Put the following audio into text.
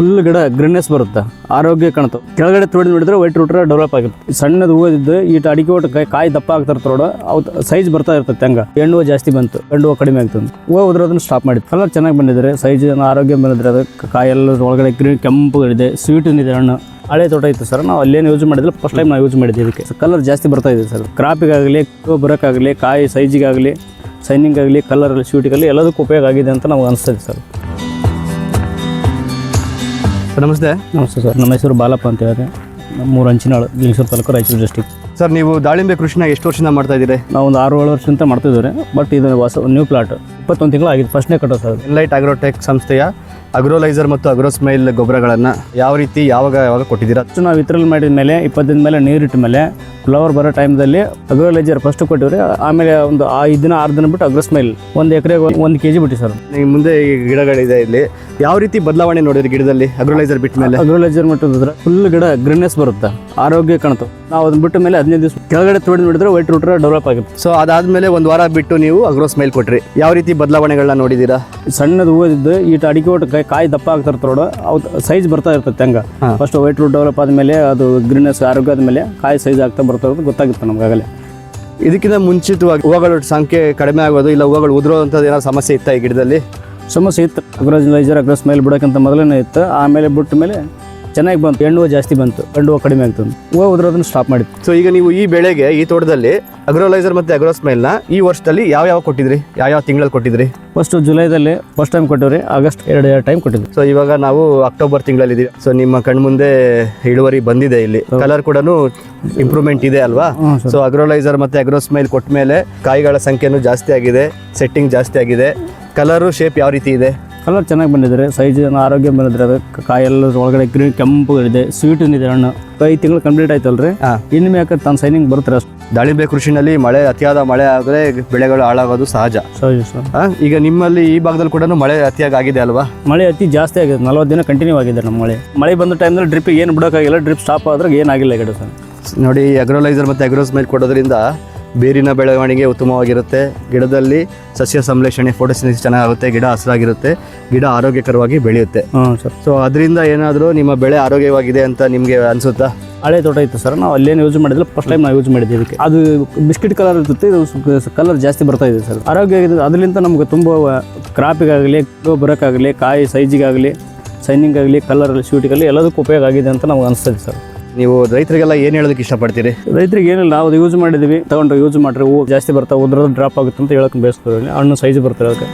Full ಗಿಡ greenness ಬರುತ್ತೆ. ಆರೋಗ್ಯ ಕಾಣುತ್ತೆ ಕೆಳಗಡೆ ತೊಳೆದು ನೋಡಿದ್ರೆ ವೈಟ್ ರೂಟ್ರೆ ಡೆವಲಪ್ ಆಗುತ್ತೆ. ಸಣ್ಣದು ಹೂವದಿದ್ದು ಈಟ ಅಡಿಕೆ ಒಟ್ಟು ಕಾಯಿ ಕಾಯಿ ದಪ್ಪ ಆಗ್ತಾರೆ ತೋಡ ಅವು ಸೈಜ್ ಬರ್ತಾ ಇರ್ತದೆ ಹೆಂಗ. ಹೆಣ್ಣು ಜಾಸ್ತಿ ಬಂತು. ಗಂಡು ಹೂವು ಕಡಿಮೆ ಆಗ್ತದೆ ಹೂವು ಉದ್ರೋದನ್ನ ಸ್ಟಾಪ್ ಮಾಡಿ ಕಲರ್ ಚೆನ್ನಾಗಿ ಬಂದಿದ್ರೆ ಸೈಜ್ ಆರೋಗ್ಯ ಬಂದಿದ್ರೆ ಕಾಯಿ ಎಲ್ಲ ಒಳಗಡೆ ಗ್ರೀನ್ ಕೆಂಪು ಇದೆ ಸ್ವೀಟ್ ಇದೆ ಹಣ್ಣು. ಹಳೆ ತೋಟ ಇತ್ತು ಸರ್ ನಾವು ಅಲ್ಲೇನು ಯೂಸ್ ಮಾಡಿದ್ರೆ ಫಸ್ಟ್ ಟೈಮ್ ನಾವು ಯೂಸ್ ಮಾಡಿದ್ವಿ ಇದಕ್ಕೆ. ಕಲರ್ ಜಾಸ್ತಿ ಬರ್ತಾ ಇದೆ ಸರ್ ಕ್ರಾಪಿಗಾಗಲಿ ಬರೋಕ್ಕಾಗಲಿ, ಕಾಯಿ ಸೈಜಿಗಾಗಲಿ ಸೈನಿಂಗ್ ಆಗಲಿ ಕಲರ್ ಸ್ವೀಟಿಗಾಗಲಿ ಎಲ್ಲದಕ್ಕೂ ಉಪಯೋಗ ಆಗಿದೆ ಅಂತ ನಮ್ಗೆ ಅನಿಸ್ತದೆ ಸರ್ ಸರ್ ನಮಸ್ತೆ. ನಮಸ್ತೆ ಸರ್. ನಮ್ಮ ಹೆಸರು ಬಾಲಪ್ಪ ಅಂತ ಹೇಳಿದ್ರೆ ಮೂರು ಹಂಚಿನಾಳು ಗಿಲ್ಸೂರು ತಾಲೂಕು ರಾಯಚೂರು ಡಿಸ್ಟಿಕ್ ಸರ್ ನೀವು ದಾಳಿಂಬೆ ಕೃಷಿನ ಎಷ್ಟು ವರ್ಷದಿಂದ ಮಾಡ್ತಾ ಇದ್ದೀರಿ? ನಾವು ಒಂದು ಆರು ಏಳು ವರ್ಷದಿಂದ ಮಾಡ್ತಿದ್ದೀವಿ ಬಟ್ ಇದು ಹೊಸ ನ್ಯೂ ಪ್ಲಾಟ್ ಇಪ್ಪತ್ತೊಂದು ತಿಂಗಳು ಆಗಿದೆ ಫಸ್ಟ್ನೇ ಕಟ್ಟೋ ಸರ್. ಲೈಟ್ ಆಗ್ರೋಟೆಕ್ ಸಂಸ್ಥೆಯ ಅಗ್ರೋಲೈಸರ್ ಮತ್ತು ಅಗ್ರೋಸ್ಮೈಲ್ ಗೊಬ್ಬರಗಳನ್ನು ಯಾವ ರೀತಿ ಯಾವಾಗ ಯಾವಾಗ ಕೊಟ್ಟಿದ್ದೀರಾ? ಅಷ್ಟು ನಾವು ವಿತರಣೆ ಮಾಡಿದ ಮೇಲೆ ಇಪ್ಪತ್ತು ಮೇಲೆ ನೀರಿಟ್ಟ ಮೇಲೆ ಫ್ಲವರ್ ಬರೋ ಟೈಮ್ದಲ್ಲಿ ಅಗ್ರೋಲೈಸರ್ ಫಸ್ಟ್ ಕೊಟ್ಟಿವ್ರಿ ಆಮೇಲೆ ಒಂದು ಐದು ದಿನ ಆರು ದಿನ ಬಿಟ್ಟು ಅಗ್ರೋಸ್ಮೈಲ್. ಒಂದು ಎಕರೆಗೆ ಒಂದು ಕೆ ಜಿ ಬಿಟ್ಟು ಸರ್. ಈಗ ಮುಂದೆ ಈ ಗಿಡಗಳಿದೆ ಇಲ್ಲಿ. ಯಾವ ರೀತಿ ಬದಲಾವಣೆ ನೋಡಿದ್ರಿ ಗಿಡದಲ್ಲಿ ಅಗ್ರೋಲೈಸರ್ ಬಿಟ್ಟ ಮೇಲೆ? ಅಗ್ರೋಲೈಸರ್ ಮಟ್ಟಿದ್ರೆ ಫುಲ್ ಗಿಡ ಗ್ರೀನೆಸ್ ಬರುತ್ತೆ ಆರೋಗ್ಯ ಕಾಣ್ತು. ನಾವು ಅದನ್ನ ಬಿಟ್ಟ ಮೇಲೆ ಹದಿನೈದು ದಿವಸ ಕೆಳಗಡೆ ತೊಡೆದು ನೋಡಿದ್ರೆ ವೈಟ್ ರೂಟ್ರ ಡೆವಲಪ್ ಆಗುತ್ತೆ. ಸೊ ಅದಾದ್ಮೇಲೆ ಒಂದು ವಾರ ಬಿಟ್ಟು ನೀವು ಅಗ್ರೋಸ್ಮೈಲ್ ಕೊಟ್ರಿ. ಯಾವ ರೀತಿ ಬದಲಾವಣೆಗಳನ್ನ ನೋಡಿದ್ದೀರಾ? ಸಣ್ಣದು ಇದ್ದು ಈಟ ಅಡಿಕೆ ಒಟ್ಟು ಕಾಯಿ ಕಾಯಿ ದಪ್ಪ ಆಗ್ತಾರೆ ರೋಡು ಅವು ಸೈಜ್ ಬರ್ತಾ ಇರ್ತದೆ ಹಂಗೆ. ಫಸ್ಟ್ ವೈಟ್ ರೂಟ್ ಡೆವಲಪ್ ಆದಮೇಲೆ ಅದು ಗ್ರೀನೆಸ್ ಆರೋಗ್ಯ ಆದಮೇಲೆ ಕಾಯಿ ಸೈಜ್ ಆಗ್ತಾ ಬರ್ತಾ ಇರೋದು ಗೊತ್ತಾಗುತ್ತೆ ನಮಗಾಗಲೇ. ಇದಕ್ಕಿಂತ ಮುಂಚಿತವಾಗಿ ಹೂವುಗಳ ಸಂಖ್ಯೆ ಕಡಿಮೆ ಆಗೋದು ಇಲ್ಲ ಹೂವುಗಳು ಉದುರೋವಂಥದ್ದು ಏನಾದ್ರು ಸಮಸ್ಯೆ ಇತ್ತಾ ಈ ಗಿಡದಲ್ಲಿ? ಸಮಸ್ಯೆ ಇತ್ತು. ಅಗ್ರೋಲೈಜರ್ ಅಗ್ರಸ್ ಮೇಲೆ ಬಿಡೋಕ್ಕಿಂತ ಮೊದಲನೇ ಇತ್ತು. ಆಮೇಲೆ ಬಿಟ್ಟ ಮೇಲೆ ಚೆನ್ನಾಗಿ ಬಂತು ಹೆಣ್ಣು ಜಾಸ್ತಿ ಬಂತು ಗಂಡು ಕಡಿಮೆ ಆಗ್ತದೆ ಹೂವು ಉದ್ರೋದನ್ನ ಸ್ಟಾಪ್ ಮಾಡಿತ್ತು ಸೊ ಈಗ ನೀವು ಈ ಬೆಳೆಗೆ ಈ ತೋಟದಲ್ಲಿ ಅಗ್ರೋಲೈಸರ್ ಮತ್ತು ಅಗ್ರೋಸ್ಮೈಲ್ನ ಈ ವರ್ಷದಲ್ಲಿ ಯಾವ ಯಾವ ಕೊಟ್ಟಿದ್ರಿ? ಯಾವ ಯಾವ ತಿಂಗಳಲ್ಲಿ ಕೊಟ್ಟಿದ್ರಿ? ಫಸ್ಟ್ ಜುಲೈದಲ್ಲಿ ಫಸ್ಟ್ ಟೈಮ್ ಕೊಟ್ಟಿವ್ರಿ ಆಗಸ್ಟ್ ಎರಡು ಎರಡು ಟೈಮ್ ಕೊಟ್ಟಿದ್ವಿ. ಸೊ ಇವಾಗ ನಾವು ಅಕ್ಟೋಬರ್ ತಿಂಗಳಲ್ಲಿ ಇದೀವಿ. ಸೊ ನಿಮ್ಮ ಕಣ್ಮುಂದೆ ಇಳುವರಿ ಬಂದಿದೆ ಇಲ್ಲಿ. ಕಲರ್ ಕೂಡ ಇಂಪ್ರೂವ್ಮೆಂಟ್ ಇದೆ ಅಲ್ವಾ? ಸೊ ಅಗ್ರೋಲೈಸರ್ ಮತ್ತೆ ಅಗ್ರೋಸ್ಮೈಲ್ ಕೊಟ್ಟ ಮೇಲೆ ಕಾಯಿಗಳ ಸಂಖ್ಯೆನೂ ಜಾಸ್ತಿ ಆಗಿದೆ ಸೆಟ್ಟಿಂಗ್ ಜಾಸ್ತಿ ಆಗಿದೆ. ಕಲರು ಶೇಪ್ ಯಾವ ರೀತಿ ಇದೆ? ಕಲರ್ ಚೆನ್ನಾಗಿ ಬಂದಿದ್ದಾರೆ ಸೈಜ್ ಆರೋಗ್ಯ ಬಂದಿದ್ರೆ ಅದಕ್ಕೆ ಕಾಯಿ ಎಲ್ಲ ಒಳಗಡೆ ಗ್ರೀನ್ ಕೆಂಪು ಇದೆ ಸ್ವೀಟ್ ಇದೆ ಹಣ್ಣು. ಐದು ತಿಂಗಳು ಕಂಪ್ಲೀಟ್ ಆಯ್ತಲ್ರಿ. ಇನ್ನು ಯಾಕೆ ತನ್ನ ಸೈನಿಂಗ್ ಬರುತ್ತೆ ಅಷ್ಟು. ದಾಳಿಂಬೆ ಕೃಷಿನಲ್ಲಿ ಮಳೆ ಅತಿಯಾದ ಮಳೆ ಆದರೆ ಬೆಳೆಗಳು ಹಾಳಾಗೋದು ಸಹಜ. ಸಹಜ ಸರ್ ಆ, ಈಗ ನಿಮ್ಮಲ್ಲಿ ಈ ಭಾಗದಲ್ಲಿ ಕೂಡ ಮಳೆ ಅತಿಯಾಗಿ ಆಗಿದೆ ಅಲ್ವಾ? ಮಳೆ ಅತಿ ಜಾಸ್ತಿ ಆಗಿದೆ. ನಲವತ್ತು ದಿನ ಕಂಟಿನ್ಯೂ ಆಗಿದೆ ನಮ್ಮ ಮಳೆ. ಮಳೆ ಬಂದ ಟೈಮ್ನಲ್ಲಿ ಡ್ರಿಪ್ಪಿಗೆ ಏನು ಬಿಡೋಕ್ಕಾಗಿಲ್ಲ ಡ್ರಿಪ್ ಸ್ಟಾಪ್ ಆದ್ರೆ ಏನಾಗಿಲ್ಲ ಗಿಡ ಸರ್. ನೋಡಿ ಅಗ್ರೋಲೈಸರ್ ಮತ್ತು ಅಗ್ರೋಸ್ಮೈಲ್ ಕೊಡೋದ್ರಿಂದ ಬೇರಿನ ಬೆಳವಣಿಗೆ ಉತ್ತಮವಾಗಿರುತ್ತೆ. ಗಿಡದಲ್ಲಿ ಸಸ್ಯ ಸಂಶ್ಲೇಷಣೆ ಫೋಟೋಸಿನಿಸ್ ಚೆನ್ನಾಗಿರುತ್ತೆ ಗಿಡ ಹಸಿರಾಗಿರುತ್ತೆ ಗಿಡ ಆರೋಗ್ಯಕರವಾಗಿ ಬೆಳೆಯುತ್ತೆ. ಹ್ಞೂ ಸರ್. ಸೊ ಅದರಿಂದ ಏನಾದರೂ ನಿಮ್ಮ ಬೆಳೆ ಆರೋಗ್ಯವಾಗಿದೆ ಅಂತ ನಿಮಗೆ ಅನಿಸುತ್ತಾ? ಹಳೆ ತೋಟ ಇತ್ತು ಸರ್ ನಾವು ಅಲ್ಲೇನು ಯೂಸ್ ಮಾಡಿದ್ರೆ ಫಸ್ಟ್ ಟೈಮ್ ನಾವು ಯೂಸ್ ಮಾಡಿದ್ವಿ ಇದಕ್ಕೆ. ಅದು ಬಿಸ್ಕಿಟ್ ಕಲರ್ ಜೊತೆ ಇದು ಕಲರ್ ಜಾಸ್ತಿ ಬರ್ತಾ ಇದೆ ಸರ್. ಆರೋಗ್ಯ ಇದೆ ಅದರಿಂದ ನಮ್ಗೆ ತುಂಬ ಕ್ರಾಪಿಗಾಗಲಿ ಬರೋಕ್ಕಾಗಲಿ ಕಾಯಿ ಸೈಜಿಗಾಗಲಿ ಸೈನಿಂಗ್ ಆಗಲಿ ಕಲರ್ ಶೂಟಿಗಾಗಲಿ ಎಲ್ಲದಕ್ಕೂ ಉಪಯೋಗ ಆಗಿದೆ ಅಂತ ನಮ್ಗೆ ಅನಿಸ್ತದೆ ಸರ್. ನೀವು ರೈತರಿಗೆಲ್ಲ ಏನು ಹೇಳೋದಕ್ಕೆ ಇಷ್ಟಪಡ್ತೀರಿ? ರೈತರಿಗೆ ಏನಿಲ್ಲ ನಾವು ಯೂಸ್ ಮಾಡಿದೀವಿ. ತಗೊಂಡು ಯೂಸ್ ಮಾಡ್ರಿ ಹೂವು ಜಾಸ್ತಿ ಬರ್ತಾವೆ ಉದ್ರದ್ದು ಡ್ರಾಪ್ ಆಗುತ್ತೆ ಅಂತ ಹೇಳಕ್ಕೆ ಬಯಸ್ತೀವಿ ಹಣ್ಣು ಸೈಜ್ ಬರ್ತಾರೆ ಅದಕ್ಕೆ.